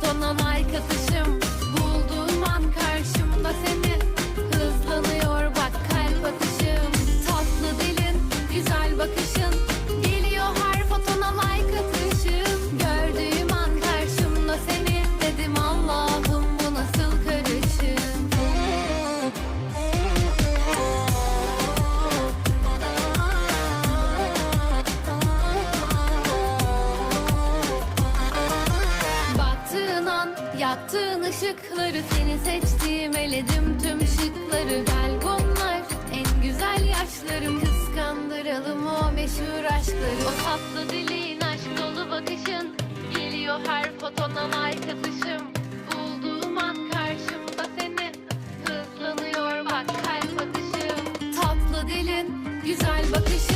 Fotonun arkası Yaktığın ışıkları seni seçtiğim eledim tüm şıkları. Gel bunlar en güzel yaşlarım Kıskandıralım o meşhur aşkları. O tatlı dilin aşk dolu bakışın Geliyor her fotona like atışım. Bulduğum an karşımda seni Hızlanıyor bak kalp atışım. Tatlı dilin güzel bakışın